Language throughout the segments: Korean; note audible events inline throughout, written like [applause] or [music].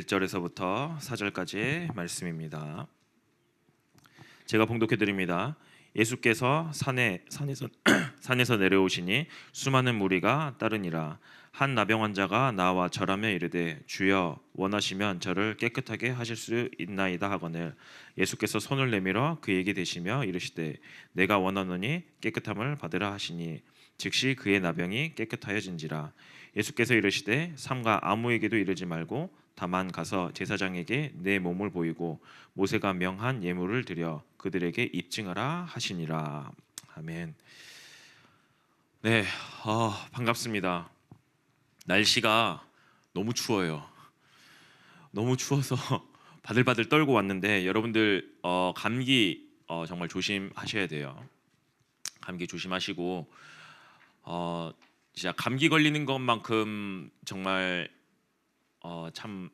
1절에서부터 4절까지의 말씀입니다. 제가 봉독해 드립니다. 예수께서 산에 산에서 [clears throat] 산에서 내려오시니 수많은 무리가 따르니라 한 나병 환자가 나와 절하며 이르되 주여 원하시면 저를 깨끗하게 하실 수 있나이다 하거늘 예수께서 손을 내밀어 그에게 대시며 이르시되 내가 원하노니 깨끗함을 받으라 하시니 즉시 그의 나병이 깨끗하여진지라 예수께서 이르시되 삼가 아무에게도 이르지 말고 다만 가서 제사장에게 내 몸을 보이고 모세가 명한 예물을 드려 그들에게 입증하라 하시니라 아멘. 네, 아, 반갑습니다. 날씨가 너무 추워요. 너무 추워서 [laughs] 바들바들 떨고 왔는데 여러분들 어, 감기 어, 정말 조심하셔야 돼요. 감기 조심하시고 어, 진짜 감기 걸리는 것만큼 정말 어, 참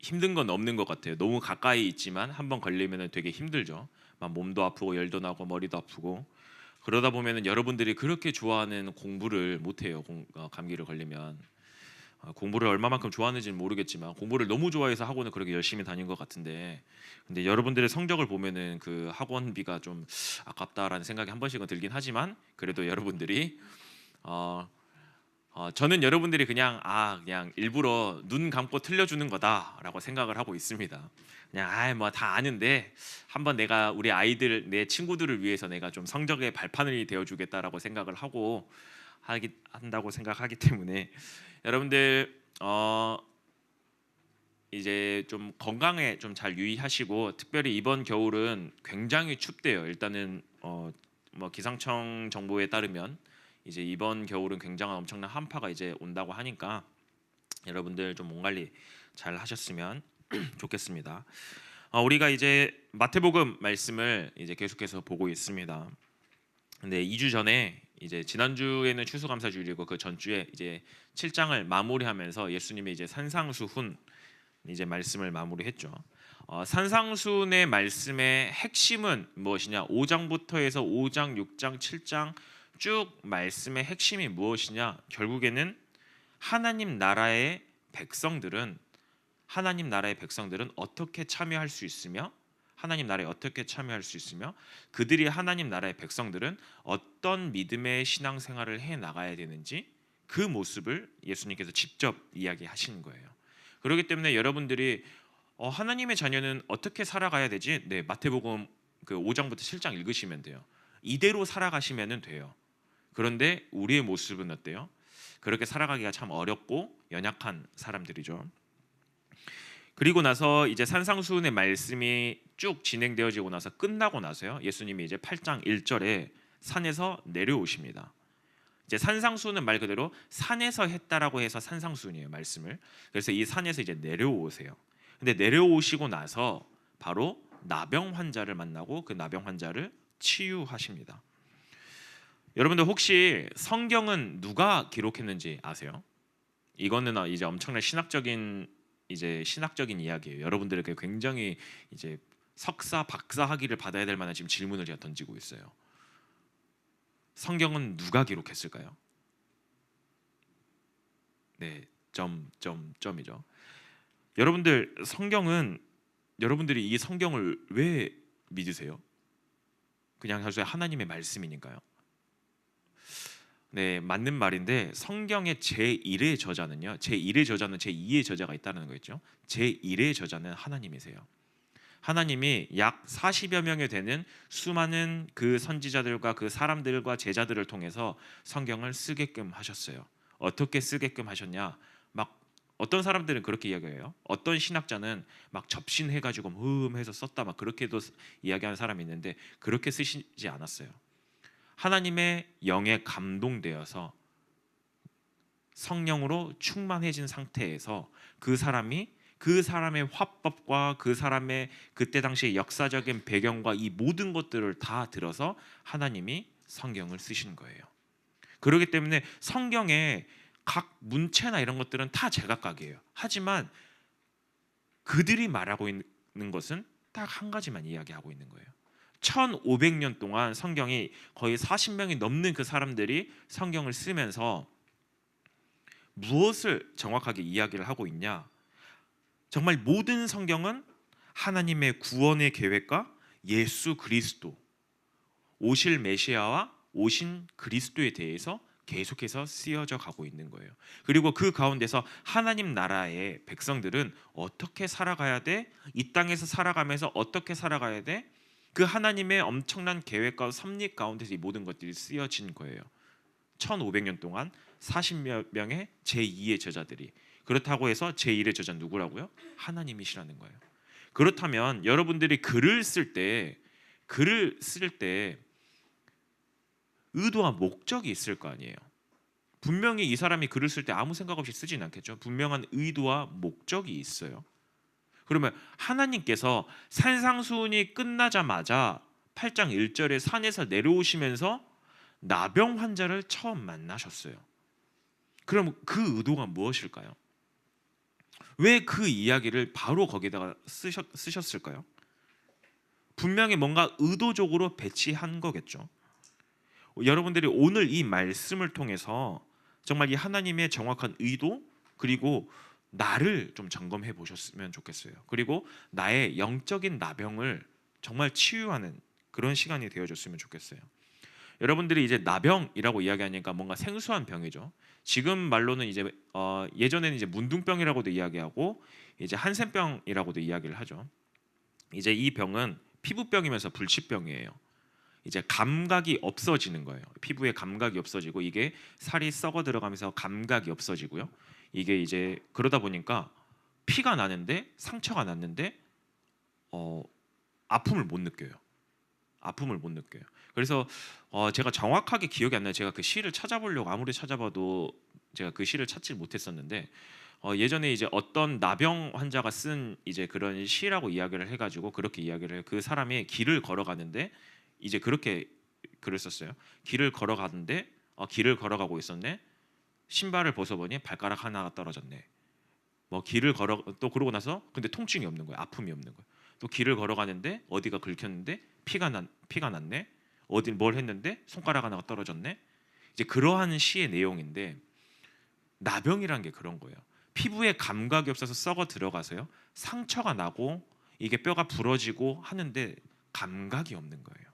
힘든 건 없는 것 같아요. 너무 가까이 있지만 한번 걸리면 되게 힘들죠. 막 몸도 아프고 열도 나고 머리도 아프고 그러다 보면은 여러분들이 그렇게 좋아하는 공부를 못 해요. 공, 어, 감기를 걸리면 어, 공부를 얼마만큼 좋아하는지는 모르겠지만 공부를 너무 좋아해서 학원을 그렇게 열심히 다닌 것 같은데 근데 여러분들의 성적을 보면은 그 학원비가 좀 아깝다라는 생각이 한 번씩은 들긴 하지만 그래도 여러분들이 어, 어, 저는 여러분들이 그냥 아 그냥 일부러 눈 감고 틀려주는 거다라고 생각을 하고 있습니다. 그냥 아뭐 다 아는데 한번 내가 우리 아이들 내 친구들을 위해서 내가 좀 성적의 발판을 되어주겠다라고 생각을 하고 하기 한다고 생각하기 때문에 여러분들 어 이제 좀 건강에 좀 잘 유의하시고 특별히 이번 겨울은 굉장히 춥대요. 일단은 어 뭐 기상청 정보에 따르면 이제 이번 겨울은 굉장한 엄청난 한파가 이제 온다고 하니까 여러분들 좀 몸 관리 잘 하셨으면 [clears throat] 좋겠습니다. 어, 우리가 이제 마태복음 말씀을 이제 계속해서 보고 있습니다. 근데 2주 전에 이제 지난주에는 추수감사주일이고 그 전주에 이제 7장을 마무리하면서 예수님의 이제 산상수훈 이제 말씀을 마무리했죠. 어, 산상수훈의 말씀의 핵심은 무엇이냐? 5장부터 해서 5장, 6장, 7장 쭉 말씀의 핵심이 무엇이냐? 결국에는 하나님 나라의 백성들은 하나님 나라의 백성들은 어떻게 참여할 수 있으며 하나님 나라에 어떻게 참여할 수 있으며 그들이 하나님 나라의 백성들은 어떤 믿음의 신앙생활을 해 나가야 되는지 그 모습을 예수님께서 직접 이야기하시는 거예요. 그렇기 때문에 여러분들이 어, 하나님의 자녀는 어떻게 살아가야 되지? 네, 마태복음 그 5장부터 7장 읽으시면 돼요. 이대로 살아가시면 돼요. 그런데 우리의 모습은 어때요? 그렇게 살아가기가 참 어렵고 연약한 사람들이죠. 그리고 나서 이제 산상수훈의 말씀이 쭉 진행되어지고 나서 끝나고 나서요. 예수님이 이제 8장 1절에 산에서 내려오십니다. 이제 산상수훈은 말 그대로 산에서 했다라고 해서 산상수훈이에요, 말씀을. 그래서 이 산에서 이제 내려오세요. 근데 내려오시고 나서 바로 나병 환자를 만나고 그 나병 환자를 치유하십니다. 여러분들 혹시 성경은 누가 기록했는지 아세요? 이거는 이제 엄청난 신학적인 이제 신학적인 이야기예요. 여러분들에게 굉장히 이제 석사 박사 학위를 받아야 될 만한 지금 질문을 제가 던지고 있어요. 성경은 누가 기록했을까요? 네, 점, 점, 점이죠. 여러분들 성경은 여러분들이 이 성경을 왜 믿으세요? 그냥 사실 하나님의 말씀이니까요. 네, 맞는 말인데 성경의 제1의 저자는요. 제1의 저자는 제2의 저자가 있다는 거겠죠. 제1의 저자는 하나님이세요. 하나님이 약 40여 명에 되는 수많은 그 선지자들과 그 사람들과 제자들을 통해서 성경을 쓰게끔 하셨어요. 어떻게 쓰게끔 하셨냐? 막 어떤 사람들은 그렇게 이야기해요. 어떤 신학자는 막 접신해 가지고 흠해서 썼다 막 그렇게도 이야기하는 사람이 있는데 그렇게 쓰시지 않았어요. 하나님의 영에 감동되어서 성령으로 충만해진 상태에서 그 사람이 그 사람의 화법과 그 사람의 그때 당시의 역사적인 배경과 이 모든 것들을 다 들어서 하나님이 성경을 쓰신 거예요. 그렇기 때문에 성경의 각 문체나 이런 것들은 다 제각각이에요. 하지만 그들이 말하고 있는 것은 딱 한 가지만 이야기하고 있는 거예요. 1500년 동안 성경이 거의 40명이 넘는 그 사람들이 성경을 쓰면서 무엇을 정확하게 이야기를 하고 있냐? 정말 모든 성경은 하나님의 구원의 계획과 예수 그리스도 오실 메시아와 오신 그리스도에 대해서 계속해서 쓰여져 가고 있는 거예요. 그리고 그 가운데서 하나님 나라의 백성들은 어떻게 살아가야 돼? 이 땅에서 살아가면서 어떻게 살아가야 돼? 그 하나님의 엄청난 계획과 섭리 가운데서 이 모든 것들이 쓰여진 거예요. 1500년 동안 40몇 명의 제2의 저자들이 그렇다고 해서 제1의 저자 누구라고요? 하나님이시라는 거예요. 그렇다면 여러분들이 글을 쓸 때 글을 쓸 때 의도와 목적이 있을 거 아니에요. 분명히 이 사람이 글을 쓸 때 아무 생각 없이 쓰진 않겠죠. 분명한 의도와 목적이 있어요. 그러면 하나님께서 산상수훈이 끝나자마자 8장 1절에 산에서 내려오시면서 나병 환자를 처음 만나셨어요. 그럼 그 의도가 무엇일까요? 왜 그 이야기를 바로 거기다가 쓰셨, 쓰셨을까요? 분명히 뭔가 의도적으로 배치한 거겠죠. 여러분들이 오늘 이 말씀을 통해서 정말 이 하나님의 정확한 의도 그리고 나를 좀 점검해 보셨으면 좋겠어요. 그리고 나의 영적인 나병을 정말 치유하는 그런 시간이 되어줬으면 좋겠어요. 여러분들이 이제 나병이라고 이야기하니까 뭔가 생소한 병이죠. 지금 말로는 이제 어, 예전에는 이제 문둥병이라고도 이야기하고 이제 한센병이라고도 이야기를 하죠. 이제 이 병은 피부병이면서 불치병이에요. 이제 감각이 없어지는 거예요. 피부에 감각이 없어지고 이게 살이 썩어 들어가면서 감각이 없어지고요. 이게 이제 그러다 보니까 피가 나는데 상처가 났는데 어, 아픔을 못 느껴요. 아픔을 못 느껴요. 그래서 어, 제가 정확하게 기억이 안 나요. 제가 그 시를 찾아보려고 아무리 찾아봐도 제가 그 시를 찾지 못했었는데 어, 예전에 이제 어떤 나병 환자가 쓴 이제 그런 시라고 이야기를 해가지고 그렇게 이야기를 해요. 그 사람이 길을 걸어가는데 이제 그렇게 글을 썼어요. 길을 걸어가는데 어, 길을 걸어가고 있었네. 신발을 벗어보니 발가락 하나가 떨어졌네. 뭐 길을 걸어 또 그러고 나서 근데 통증이 없는 거예요. 아픔이 없는 거예요. 또 길을 걸어가는데 어디가 긁혔는데 피가 난 피가 났네. 어디 뭘 했는데 손가락 하나가 떨어졌네. 이제 그러한 시의 내용인데 나병이란 게 그런 거예요. 피부에 감각이 없어서 썩어 들어가서요. 상처가 나고 이게 뼈가 부러지고 하는데 감각이 없는 거예요.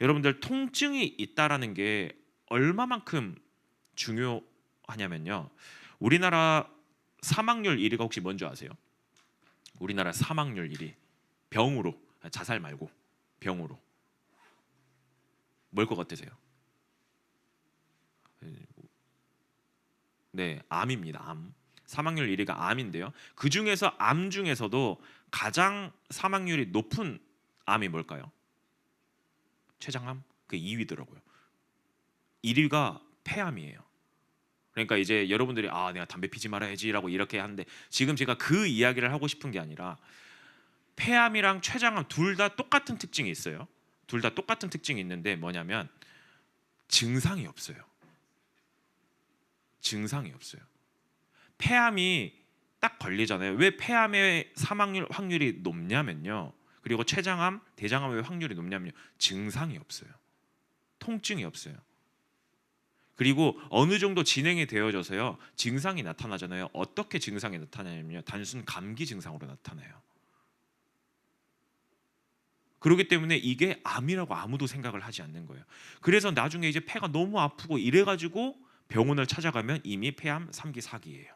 여러분들 통증이 있다라는 게 얼마만큼 중요하냐면요. 우리나라 사망률 1위가 혹시 뭔지 아세요? 우리나라 사망률 1위 병으로 자살 말고 병으로 뭘 것 같으세요? 네, 암입니다. 암. 사망률 1위가 암인데요. 그 중에서 암 중에서도 가장 사망률이 높은 암이 뭘까요? 췌장암 그 2위더라고요. 1위가 폐암이에요. 그러니까 이제 여러분들이 아 내가 담배 피지 말아야지라고 이렇게 하는데 지금 제가 그 이야기를 하고 싶은 게 아니라 폐암이랑 췌장암 둘 다 똑같은 특징이 있어요. 둘 다 똑같은 특징이 있는데 뭐냐면 증상이 없어요. 증상이 없어요. 폐암이 딱 걸리잖아요. 왜 폐암의 사망률 확률이 높냐면요. 그리고 췌장암, 대장암의 확률이 높냐면요. 증상이 없어요. 통증이 없어요. 그리고 어느 정도 진행이 되어져서요. 증상이 나타나잖아요. 어떻게 증상이 나타나냐면요. 단순 감기 증상으로 나타나요. 그렇기 때문에 이게 암이라고 아무도 생각을 하지 않는 거예요. 그래서 나중에 이제 폐가 너무 아프고 이래가지고 병원을 찾아가면 이미 폐암 3기 4기예요.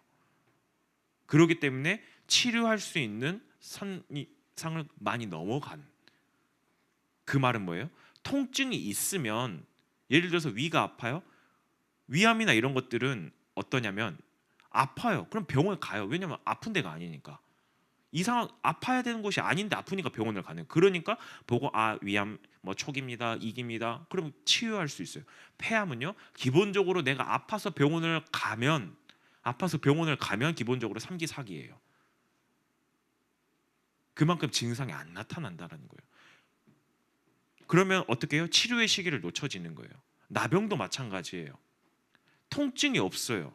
그렇기 때문에 치료할 수 있는 선상을 많이 넘어간 그 말은 뭐예요? 통증이 있으면 예를 들어서 위가 아파요. 위암이나 이런 것들은 어떠냐면 아파요. 그럼 병원 가요. 왜냐면 아픈 데가 아니니까. 이상 아파야 되는 곳이 아닌데 아프니까 병원을 가는. 그러니까 보고 아 위암 뭐 초기입니다, 이기입니다. 그럼 치유할 수 있어요. 폐암은요 기본적으로 내가 아파서 병원을 가면 아파서 병원을 가면 기본적으로 3기 4기예요. 그만큼 증상이 안 나타난다라는 거예요. 그러면 어떻게 해요? 치료의 시기를 놓쳐지는 거예요. 나병도 마찬가지예요. 통증이 없어요.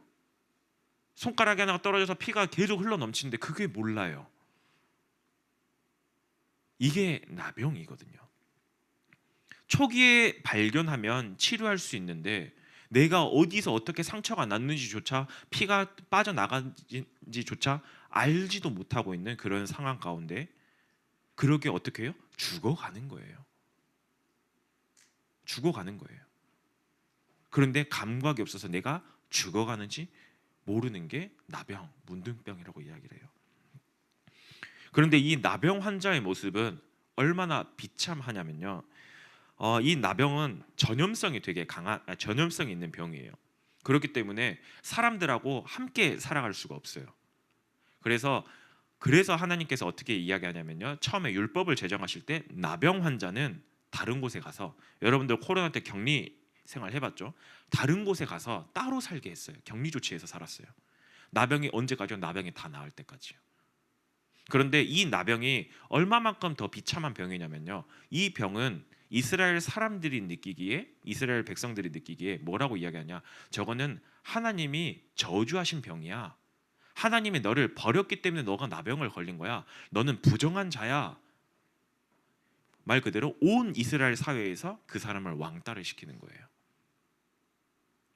손가락이 하나가 떨어져서 피가 계속 흘러 넘치는데 그게 몰라요. 이게 나병이거든요. 초기에 발견하면 치료할 수 있는데 내가 어디서 어떻게 상처가 났는지조차 피가 빠져나간지조차 알지도 못하고 있는 그런 상황 가운데 그렇게 어떻게 해요? 죽어가는 거예요. 죽어가는 거예요. 그런데 감각이 없어서 내가 죽어가는지 모르는 게 나병, 문둥병이라고 이야기를 해요. 그런데 이 나병 환자의 모습은 얼마나 비참하냐면요. 어, 이 나병은 전염성이 되게 강한 아, 전염성이 있는 병이에요. 그렇기 때문에 사람들하고 함께 살아갈 수가 없어요. 그래서 그래서 하나님께서 어떻게 이야기하냐면요. 처음에 율법을 제정하실 때 나병 환자는 다른 곳에 가서 여러분들 코로나 때 격리 생활 해봤죠? 다른 곳에 가서 따로 살게 했어요. 격리 조치해서 살았어요. 나병이 언제까지요? 나병이 다 나을 때까지요. 그런데 이 나병이 얼마만큼 더 비참한 병이냐면요. 이 병은 이스라엘 사람들이 느끼기에 이스라엘 백성들이 느끼기에 뭐라고 이야기하냐? 저거는 하나님이 저주하신 병이야. 하나님이 너를 버렸기 때문에 너가 나병을 걸린 거야. 너는 부정한 자야. 말 그대로 온 이스라엘 사회에서 그 사람을 왕따를 시키는 거예요.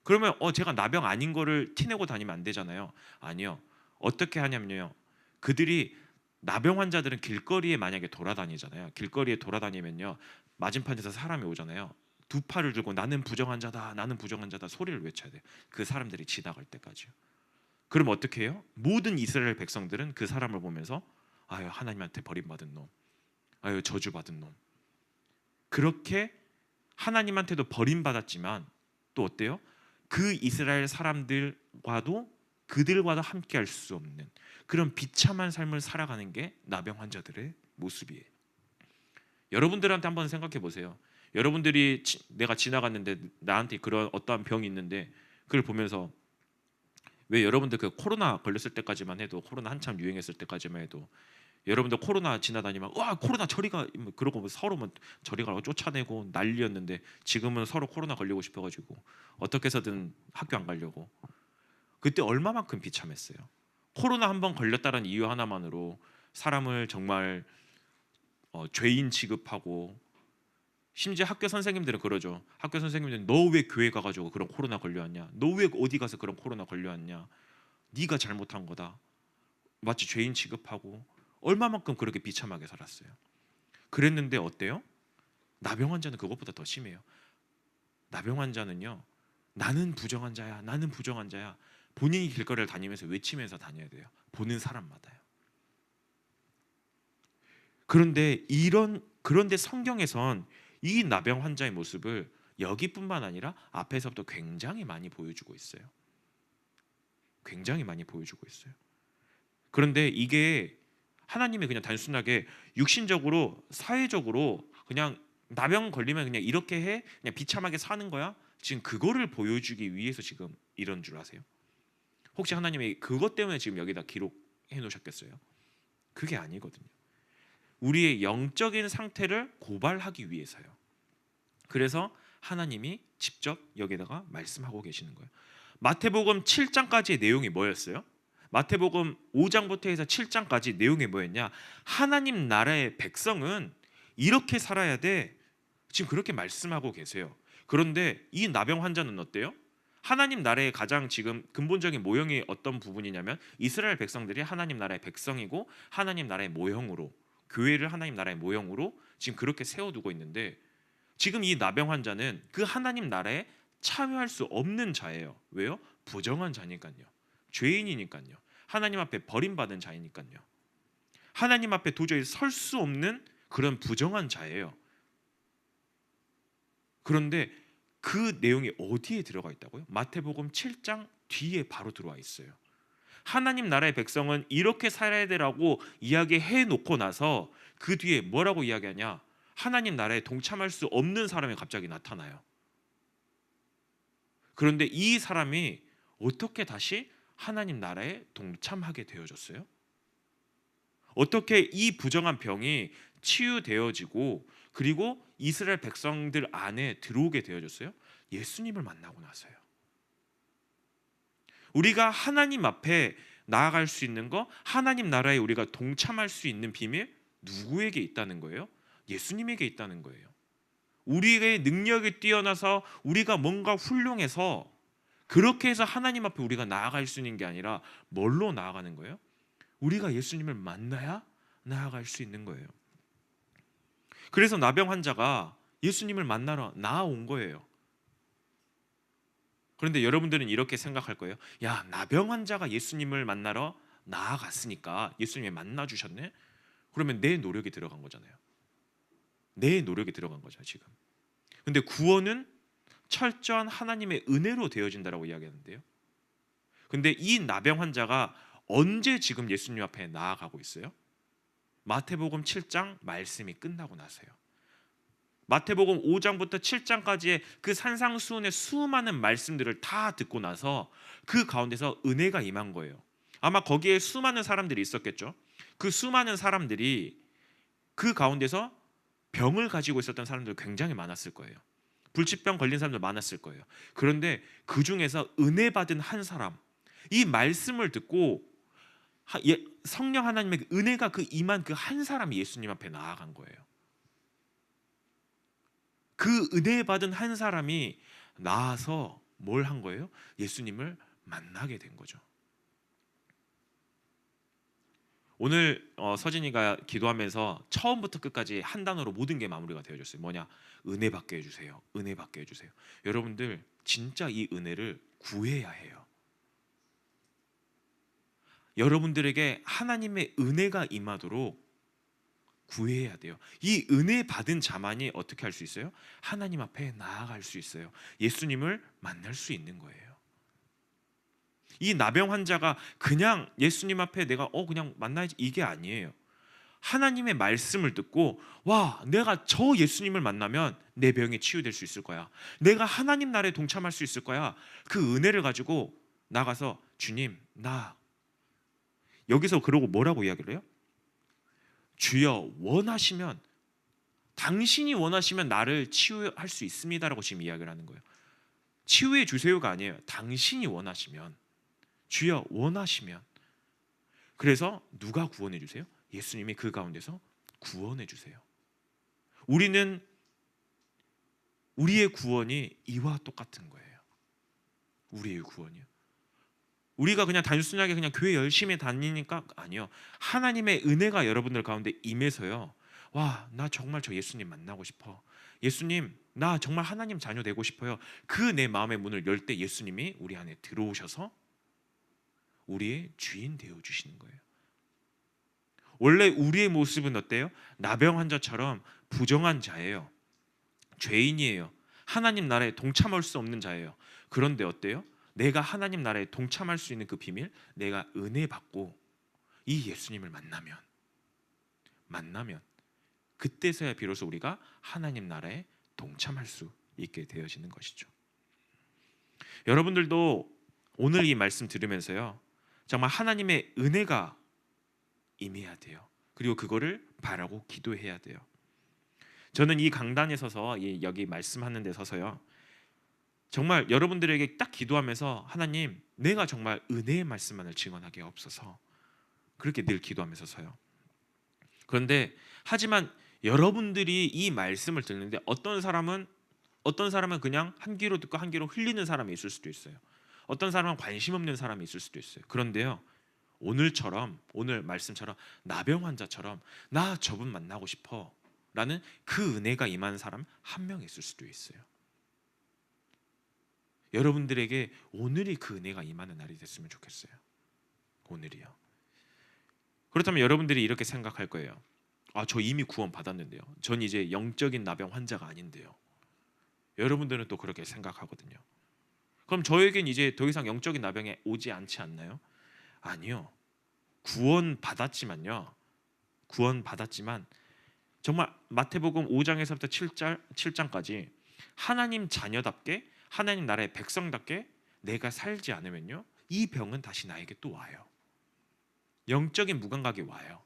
그러면 어 제가 나병 아닌 거를 티내고 다니면 안 되잖아요. 아니요. 어떻게 하냐면요. 그들이 나병 환자들은 길거리에 만약에 돌아다니잖아요. 길거리에 돌아다니면요. 맞은편에서 사람이 오잖아요. 두 팔을 들고 나는 부정한 자다. 나는 부정한 자다. 소리를 외쳐야 돼. 그 사람들이 지나갈 때까지요. 그럼 어떻게 해요? 모든 이스라엘 백성들은 그 사람을 보면서 아유 하나님한테 버림받은 놈. 아유 저주받은 놈. 그렇게 하나님한테도 버림받았지만 또 어때요? 그 이스라엘 사람들과도 그들과도 함께 할 수 없는 그런 비참한 삶을 살아가는 게 나병 환자들의 모습이에요. 여러분들한테 한번 생각해 보세요. 여러분들이 지, 내가 지나갔는데 나한테 그런 어떠한 병이 있는데 그걸 보면서 왜 여러분들 그 코로나 걸렸을 때까지만 해도 코로나 한참 유행했을 때까지만 해도 여러분들 코로나 지나다니면 와 코로나 저리가 뭐 그러고 뭐 서로 뭐 저리 가라고 쫓아내고 난리였는데 지금은 서로 코로나 걸리고 싶어가지고 어떻게 해서든 학교 안 가려고 그때 얼마만큼 비참했어요. 코로나 한 번 걸렸다는 이유 하나만으로 사람을 정말 어, 죄인 취급하고 심지어 학교 선생님들은 그러죠. 학교 선생님들은 너 왜 교회 가가지고 그런 코로나 걸려왔냐? 너 왜 어디 가서 그런 코로나 걸려왔냐? 네가 잘못한 거다. 마치 죄인 취급하고 얼마만큼 그렇게 비참하게 살았어요. 그랬는데 어때요? 나병 환자는 그것보다 더 심해요. 나병 환자는요. 나는 부정한 자야. 나는 부정한 자야. 본인이 길거리를 다니면서 외치면서 다녀야 돼요. 보는 사람마다요. 그런데 이런 그런데 성경에선 이 나병 환자의 모습을 여기뿐만 아니라 앞에서부터 굉장히 많이 보여주고 있어요. 굉장히 많이 보여주고 있어요. 그런데 이게 하나님이 그냥 단순하게 육신적으로 사회적으로 그냥 나병 걸리면 그냥 이렇게 해 그냥 비참하게 사는 거야 지금 그거를 보여주기 위해서 지금 이런 줄 아세요? 혹시 하나님이 그것 때문에 지금 여기다 기록해 놓으셨겠어요? 그게 아니거든요. 우리의 영적인 상태를 고발하기 위해서요. 그래서 하나님이 직접 여기다가 말씀하고 계시는 거예요. 마태복음 7장까지의 내용이 뭐였어요? 마태복음 5장부터 해서 7장까지 내용이 뭐였냐? 하나님 나라의 백성은 이렇게 살아야 돼. 지금 그렇게 말씀하고 계세요. 그런데 이 나병 환자는 어때요? 하나님 나라의 가장 지금 근본적인 모형이 어떤 부분이냐면 이스라엘 백성들이 하나님 나라의 백성이고 하나님 나라의 모형으로 교회를 하나님 나라의 모형으로 지금 그렇게 세워두고 있는데 지금 이 나병 환자는 그 하나님 나라에 참여할 수 없는 자예요. 왜요? 부정한 자니까요. 죄인이니까요. 하나님 앞에 버림받은 자이니까요. 하나님 앞에 도저히 설 수 없는 그런 부정한 자예요. 그런데 그 내용이 어디에 들어가 있다고요? 마태복음 7장 뒤에 바로 들어와 있어요. 하나님 나라의 백성은 이렇게 살아야 되라고 이야기해 놓고 나서 그 뒤에 뭐라고 이야기하냐? 하나님 나라에 동참할 수 없는 사람이 갑자기 나타나요. 그런데 이 사람이 어떻게 다시 하나님 나라에 동참하게 되어졌어요? 어떻게 이 부정한 병이 치유되어지고 그리고 이스라엘 백성들 안에 들어오게 되어졌어요? 예수님을 만나고 나서요. 우리가 하나님 앞에 나아갈 수 있는 거, 하나님 나라에 우리가 동참할 수 있는 비밀 누구에게 있다는 거예요? 예수님에게 있다는 거예요. 우리의 능력이 뛰어나서 우리가 뭔가 훌륭해서 그렇게 해서 하나님 앞에 우리가 나아갈 수 있는 게 아니라 뭘로 나아가는 거예요? 우리가 예수님을 만나야 나아갈 수 있는 거예요. 그래서 나병 환자가 예수님을 만나러 나아온 거예요. 그런데 여러분들은 이렇게 생각할 거예요. 야, 나병 환자가 예수님을 만나러 나아갔으니까 예수님이 만나 주셨네. 그러면 내 노력이 들어간 거잖아요. 내 노력이 들어간 거죠, 지금. 근데 구원은 철저한 하나님의 은혜로 되어진다라고 이야기하는데요. 근데 이 나병 환자가 언제 지금 예수님 앞에 나아가고 있어요? 마태복음 7장 말씀이 끝나고 나서요. 마태복음 5장부터 7장까지의 그 산상수훈의 수많은 말씀들을 다 듣고 나서 그 가운데서 은혜가 임한 거예요. 아마 거기에 수많은 사람들이 있었겠죠. 그 수많은 사람들이 그 가운데서 병을 가지고 있었던 사람들 굉장히 많았을 거예요. 불치병 걸린 사람들 많았을 거예요. 그런데 그 중에서 은혜 받은 한 사람, 이 말씀을 듣고 하- 예- 성령 하나님의 그 은혜가 그 임한 그 한 사람이 예수님 앞에 나아간 거예요. 그 은혜 받은 한 사람이 나와서 뭘 한 거예요? 예수님을 만나게 된 거죠. 오늘 어, 서진이가 기도하면서 처음부터 끝까지 한 단어로 모든 게 마무리가 되어졌어요. 뭐냐? 은혜 받게 해주세요. 은혜 받게 해주세요. 여러분들 진짜 이 은혜를 구해야 해요. 여러분들에게 하나님의 은혜가 임하도록 구해야 돼요. 이 은혜 받은 자만이 어떻게 할 수 있어요? 하나님 앞에 나아갈 수 있어요. 예수님을 만날 수 있는 거예요. 이 나병 환자가 그냥 예수님 앞에 내가 어 그냥 만나야지 이게 아니에요. 하나님의 말씀을 듣고 와 내가 저 예수님을 만나면 내 병이 치유될 수 있을 거야. 내가 하나님 나라에 동참할 수 있을 거야. 그 은혜를 가지고 나가서 주님 나 여기서 그러고 뭐라고 이야기를 해요? 주여 원하시면 당신이 원하시면 나를 치유할 수 있습니다라고 지금 이야기를 하는 거예요. 치유해 주세요가 아니에요. 당신이 원하시면 주여 원하시면 그래서 누가 구원해 주세요? 예수님이 그 가운데서 구원해 주세요. 우리는 우리의 구원이 이와 똑같은 거예요. 우리의 구원이요. 우리가 그냥 단순하게 그냥 교회 열심히 다니니까 아니요. 하나님의 은혜가 여러분들 가운데 임해서요. 와, 나 정말 저 예수님 만나고 싶어. 예수님, 나 정말 하나님 자녀 되고 싶어요. 그 내 마음의 문을 열 때 예수님이 우리 안에 들어오셔서 우리의 주인 되어 주시는 거예요. 원래 우리의 모습은 어때요? 나병 환자처럼 부정한 자예요. 죄인이에요. 하나님 나라에 동참할 수 없는 자예요. 그런데 어때요? 내가 하나님 나라에 동참할 수 있는 그 비밀, 내가 은혜 받고 이 예수님을 만나면 만나면 그때서야 비로소 우리가 하나님 나라에 동참할 수 있게 되어지는 것이죠. 여러분들도 오늘 이 말씀 들으면서요. 정말 하나님의 은혜가 임해야 돼요. 그리고 그거를 바라고 기도해야 돼요. 저는 이 강단에 서서 이 여기 말씀하는 데 서서요. 정말 여러분들에게 딱 기도하면서 하나님 내가 정말 은혜의 말씀만을 증언하게 없어서 그렇게 늘 기도하면서 서요. 그런데 하지만 여러분들이 이 말씀을 듣는데 어떤 사람은 어떤 사람은 그냥 한 귀로 듣고 한 귀로 흘리는 사람이 있을 수도 있어요. 어떤 사람은 관심 없는 사람이 있을 수도 있어요. 그런데요. 오늘처럼 오늘 말씀처럼 나병 환자처럼 나 저분 만나고 싶어 라는 그 은혜가 임한 사람 한 명 있을 수도 있어요. 여러분들에게 오늘이 그 은혜가 임하는 날이 됐으면 좋겠어요. 오늘이요. 그렇다면 여러분들이 이렇게 생각할 거예요. 아, 저 이미 구원 받았는데요. 전 이제 영적인 나병 환자가 아닌데요. 여러분들은 또 그렇게 생각하거든요. 그럼 저에겐 이제 더 이상 영적인 나병에 오지 않지 않나요? 아니요. 구원 받았지만요. 구원 받았지만 정말 마태복음 5장에서부터 7장 7장까지 하나님 자녀답게 하나님 나라의 백성답게 내가 살지 않으면요. 이 병은 다시 나에게 또 와요. 영적인 무감각이 와요.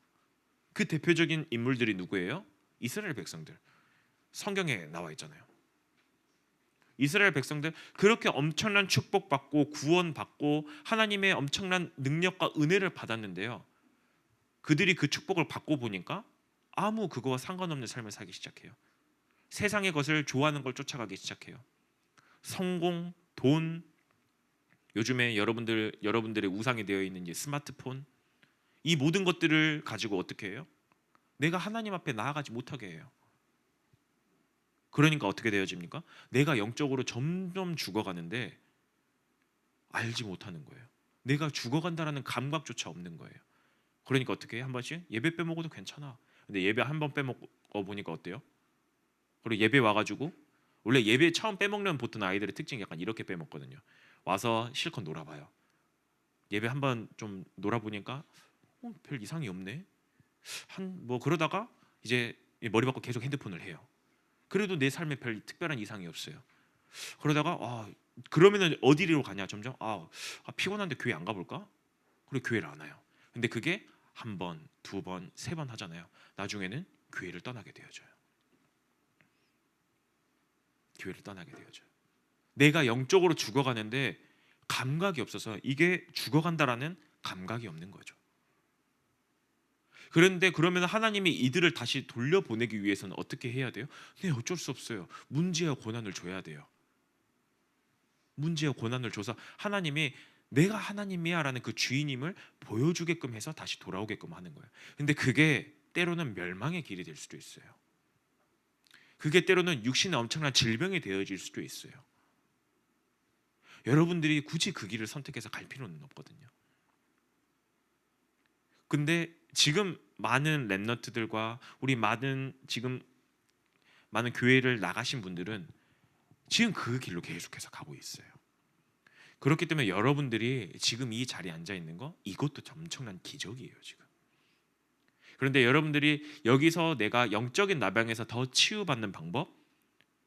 그 대표적인 인물들이 누구예요? 이스라엘 백성들. 성경에 나와 있잖아요. 이스라엘 백성들 그렇게 엄청난 축복받고 구원받고 하나님의 엄청난 능력과 은혜를 받았는데요. 그들이 그 축복을 받고 보니까 아무 그거와 상관없는 삶을 살기 시작해요. 세상의 것을 좋아하는 걸 쫓아가기 시작해요. 성공, 돈, 요즘에 여러분들 여러분들의 우상이 되어 있는 이 스마트폰 이 모든 것들을 가지고 어떻게 해요? 내가 하나님 앞에 나아가지 못하게 해요. 그러니까 어떻게 되어집니까? 내가 영적으로 점점 죽어가는데 알지 못하는 거예요. 내가 죽어간다라는 감각조차 없는 거예요. 그러니까 어떻게 해? 한 번씩 예배 빼먹어도 괜찮아. 근데 예배 한 번 빼먹어 보니까 어때요? 그리고 예배 와가지고 원래 예배 처음 빼먹는 보통 아이들의 특징이 약간 이렇게 빼먹거든요. 와서 실컷 놀아봐요. 예배 한 번 좀 놀아보니까 어, 별 이상이 없네. 한 뭐 그러다가 이제 머리 받고 계속 핸드폰을 해요. 그래도 내 삶에 별 특별한 이상이 없어요. 그러다가 아 그러면은 어디로 가냐 점점 아, 아 피곤한데 교회 안 가볼까? 그리고 교회를 안 와요. 근데 그게 한 번, 두 번, 세 번 하잖아요. 나중에는 교회를 떠나게 되어져요. 교회를 떠나게 되어져요. 내가 영적으로 죽어가는데 감각이 없어서 이게 죽어간다라는 감각이 없는 거죠. 그런데 그러면 하나님이 이들을 다시 돌려보내기 위해서는 어떻게 해야 돼요? 네, 어쩔 수 없어요. 문제와 고난을 줘야 돼요. 문제와 고난을 줘서 하나님이 내가 하나님이야라는 그 주인임을 보여주게끔 해서 다시 돌아오게끔 하는 거예요. 근데 그게 때로는 멸망의 길이 될 수도 있어요. 그게 때로는 육신의 엄청난 질병이 되어질 수도 있어요. 여러분들이 굳이 그 길을 선택해서 갈 필요는 없거든요. 근데 지금 많은 랩너트들과 우리 많은 지금 많은 교회를 나가신 분들은 지금 그 길로 계속해서 가고 있어요. 그렇기 때문에 여러분들이 지금 이 자리에 앉아 있는 거 이것도 엄청난 기적이에요, 지금. 그런데 여러분들이 여기서 내가 영적인 나병에서 더 치유받는 방법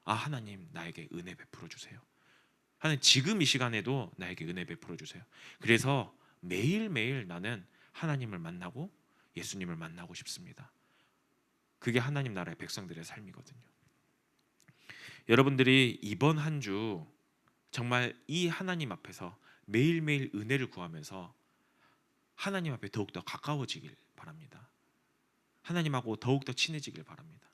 아 하나님 나에게 은혜 베풀어 주세요. 하나님 지금 이 시간에도 나에게 은혜 베풀어 주세요. 그래서 매일 매일 나는 하나님을 만나고 예수님을 만나고 싶습니다. 그게 하나님 나라의 백성들의 삶이거든요. 여러분들이 이번 한 주 정말 이 하나님 앞에서 매일매일 은혜를 구하면서 하나님 앞에 더욱더 가까워지길 바랍니다. 하나님하고 더욱더 친해지길 바랍니다.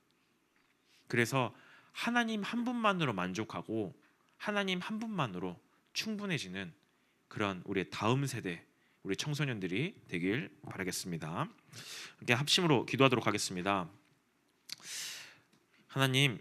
그래서 하나님 한 분만으로 만족하고 하나님 한 분만으로 충분해지는 그런 우리의 다음 세대 우리 청소년들이 되길 바라겠습니다. 함께 합심으로 기도하도록 하겠습니다. 하나님